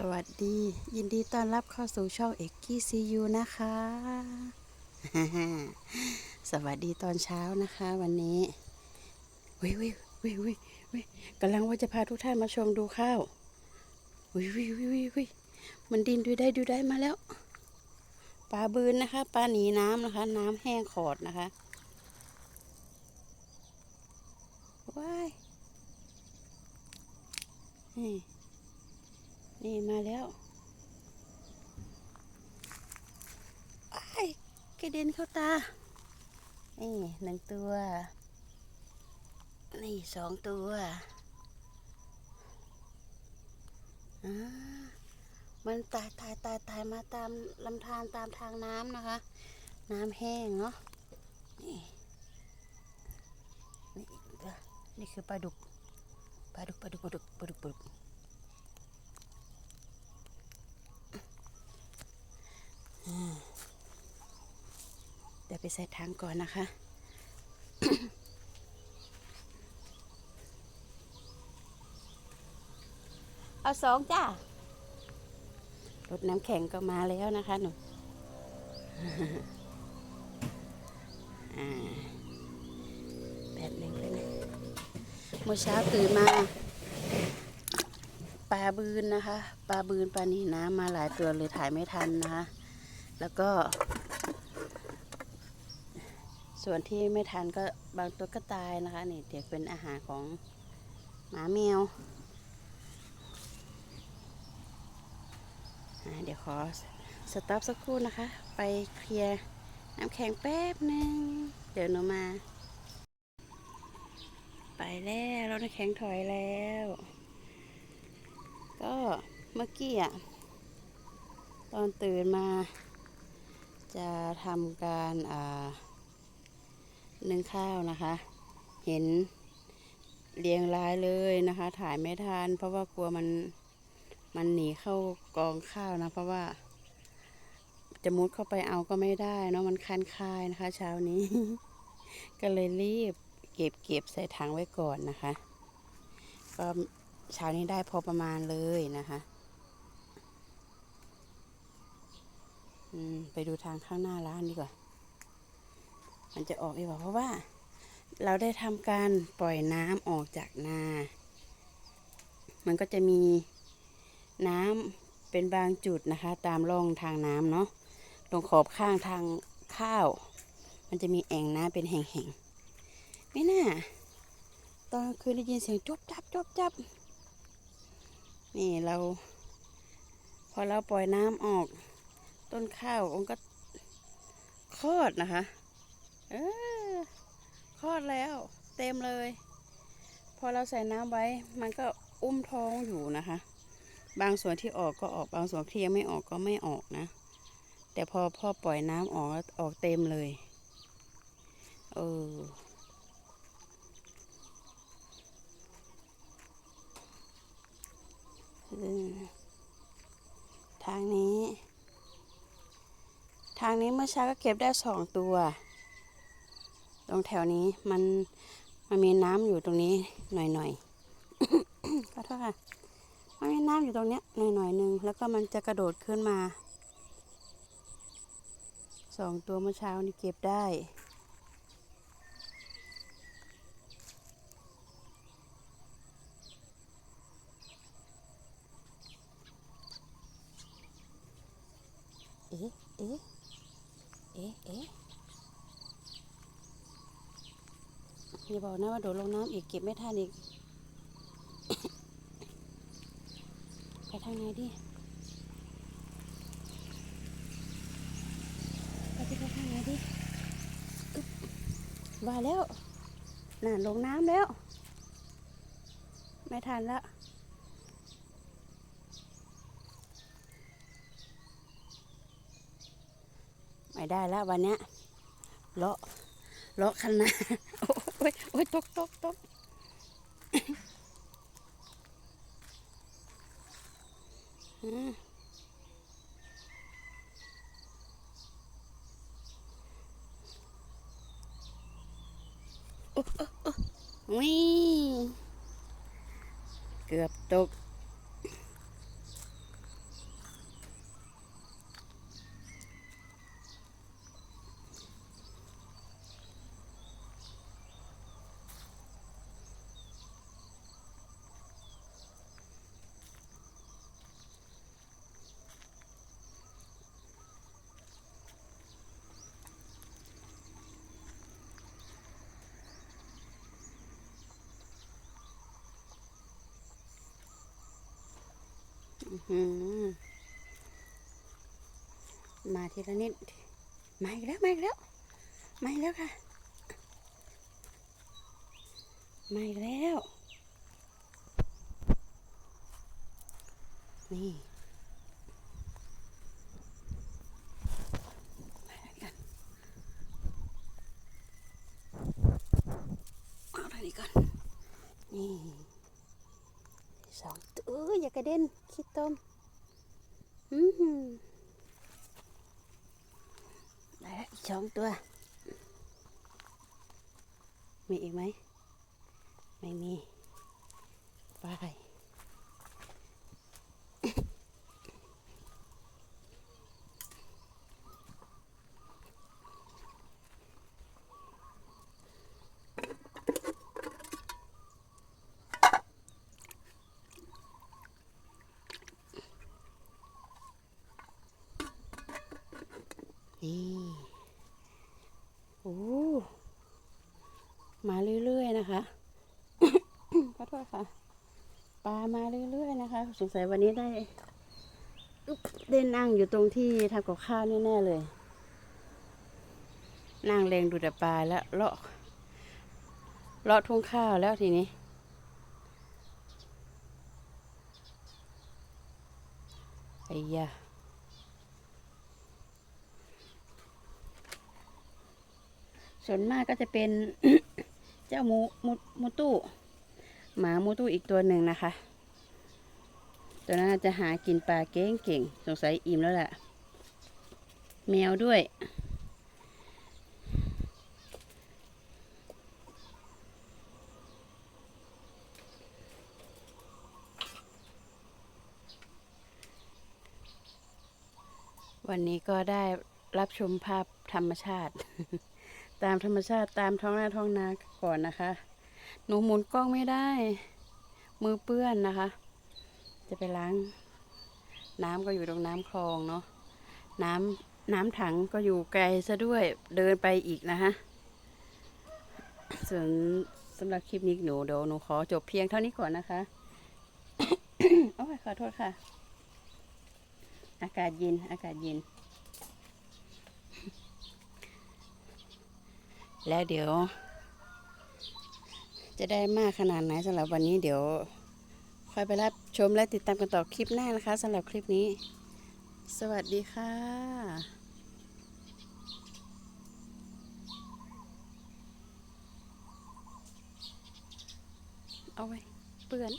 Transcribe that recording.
สวัสดี ยินดีต้อนรับเข้าสู่ช่องเอกกี้ซียูนะคะ สวัสดีตอนเช้านะคะ วันนี้วิววิววิววิวกำลังว่าจะพาทุกท่านมาชมดูข้าววิววิววิววิววิมันดินดูได้ดูได้มาแล้วปลาบืนนะคะปลาหนีน้ำนะคะ น้ำแห้งขอดนะคะว้ายนี่ นี่มาแล้วไอ้กระเด็นเข้าตา นี่หนึ่งตัว นี่สองตัวมันตายตายตายตายมาตามลำธารตามทางน้ำนะคะ น้ำแห้งเนาะนี่นี่นี่คือปลาดุกปลาดุกปลาดุกปลาดุกปลาดุกปลาดุก เดี๋ยวไปใส่ถังก่อนนะคะ เอาสองจ้ารถน้ำแข็งก็มาแล้วนะคะหนูแบบหนึ่งเลยนะเมื่อเช้าตื่นมาปลาบืนนะคะ ปลาบืนปลานีน้ำมาหลายตัวเลยถ่ายไม่ทันนะคะ แล้วก็ ส่วนที่ไม่ทันก็บางตัวก็ตายนะคะ นี่เดี๋ยวเป็นอาหารของหมาแมวเดี๋ยวขอสต็อปสักครู่นะคะ ไปเคลียร์น้ำแข็งแป๊บหนึ่งเดี๋ยวหนูมา ไปแล้วรถน้ำแข็งถอยแล้ว ก็เมื่อกี้อะตอนตื่นมา จะทำการนึ่งข้าวนะคะ เห็นเรียงรายเลยนะคะ ถ่ายไม่ทันเพราะว่ากลัวมันมันหนีเข้ากองข้าวนะ เพราะว่า จะมุดเข้าไปเอาก็ไม่ได้เนาะมันคันคายนะคะ เช้านี้ ก็เลยรีบเก็บเก็บใส่ถังไว้ก่อนนะคะ ก็เช้านี้ได้พอประมาณเลยนะคะ อืม ไปดูทางข้างหน้าร้านดีกว่า มันจะออกดีกว่า เพราะว่าเราได้ทำการปล่อยน้ำออกจากนา มันก็จะมีน้ำเป็นบางจุดนะคะ ตามร่องทางน้ำเนาะ ตรงขอบข้างทางข้าว มันจะมีแอ่งน้ำเป็นแห่งๆ ไม่น่า ตอนคืนได้ยินเสียงจบจับจบจับ นี่เรา พอเราปล่อยน้ำออก ต้นข้าวมันก็คลอดนะคะ เออคลอดแล้ว เต็มเลย พอเราใส่น้ำไว้ มันก็อุ้มท้องอยู่นะคะ บางส่วนที่ออกก็ออก บางส่วนที่ยังไม่ออกก็ไม่ออกนะ แต่พอพ่อปล่อยน้ำออกออกเต็มเลย เออทางนี้ ทางนี้เมื่อเช้าก็เก็บได้สองตัว ตรงแถวนี้มันมันมีน้ำอยู่ตรงนี้หน่อยๆขอโทษค่ะ มันมีน้ำอยู่ตรงเนี้ยหน่อยๆหนึ่งแล้วก็มันจะกระโดดขึ้นมาสองตัวเมื่อเช้านี่เก็บได้ เอ๊ะ เอ๊ะ เอ๊ะ เอ๊ะ อย่าบอกนะว่าโดดลงน้ำอีกเก็บไม่ทันอีก ไปทางไหนดิไปที่ไปทางไหนดิว่าแล้วน่นลงน้ำแล้ว ไม่ทันล้วไม่ได้แล้ววันนี้เลาะเลาะคันนา อ้ยโอ้ยตกตกตกอืมโอ้โอ้โอ้วิ่งเกือบตก มาทีละนิด มาอีกแล้วมาอีกแล้ว มาอีกแล้วค่ะ มาอีกแล้ว นี่มาด้วกันเอาทางนี้ก่อนนี่สองตัวอยอย่ากระเด็น คิดต้มอือหือได้แล้วอีกสองตัว มีอีกไหม ไม่มีไปนี่ โอ้ มาเรื่อยๆนะคะ ขอโทษ ค่ะ ปลามาเรื่อยๆนะคะ สงสัยวันนี้ได้อึ๊บได้นั่งอยู่ตรงที่ทำกับข้าวแน่ๆเลย นั่งเลงดูแต่ปลาแล้วเลาะเลาะทุ่งข้าวแล้วทีนี้ ไอ้ยาส่วนมากก็จะเป็นเจ้าหมูมูมูตู้ หมามูตู้อีกตัวหนึ่งนะคะ ตัวนั้นน่าจะหากินปลาเก่งเก่งๆสงสัยอิ่มแล้วแหละแมวด้วย วันนี้ก็ได้รับชมภาพธรรมชาติ ตามธรรมชาติตามท้องไร่ท้องนาก่อนนะคะ หนูหมุนกล้องไม่ได้ มือเปื้อนนะคะ จะไปล้าง น้ำก็อยู่ตรงน้ำคลองเนาะน้ำน้ำถังก็อยู่ไกลซะด้วยเดินไปอีกนะคะส่วนสำหรับคลิปนี้หนูเดี๋ยวหนูขอจบเพียงเท่านี้ก่อนนะคะโอ้ยขอโทษค่ะ อากาศเย็นอากาศเย็น แล้วเดี๋ยว จะได้มากขนาดไหนสำหรับวันนี้เดี๋ยวคอยไปรับชมและติดตามกันต่อคลิปหน้านะคะสำหรับคลิปนี้ สวัสดีค่ะเอาไว้เปื่อน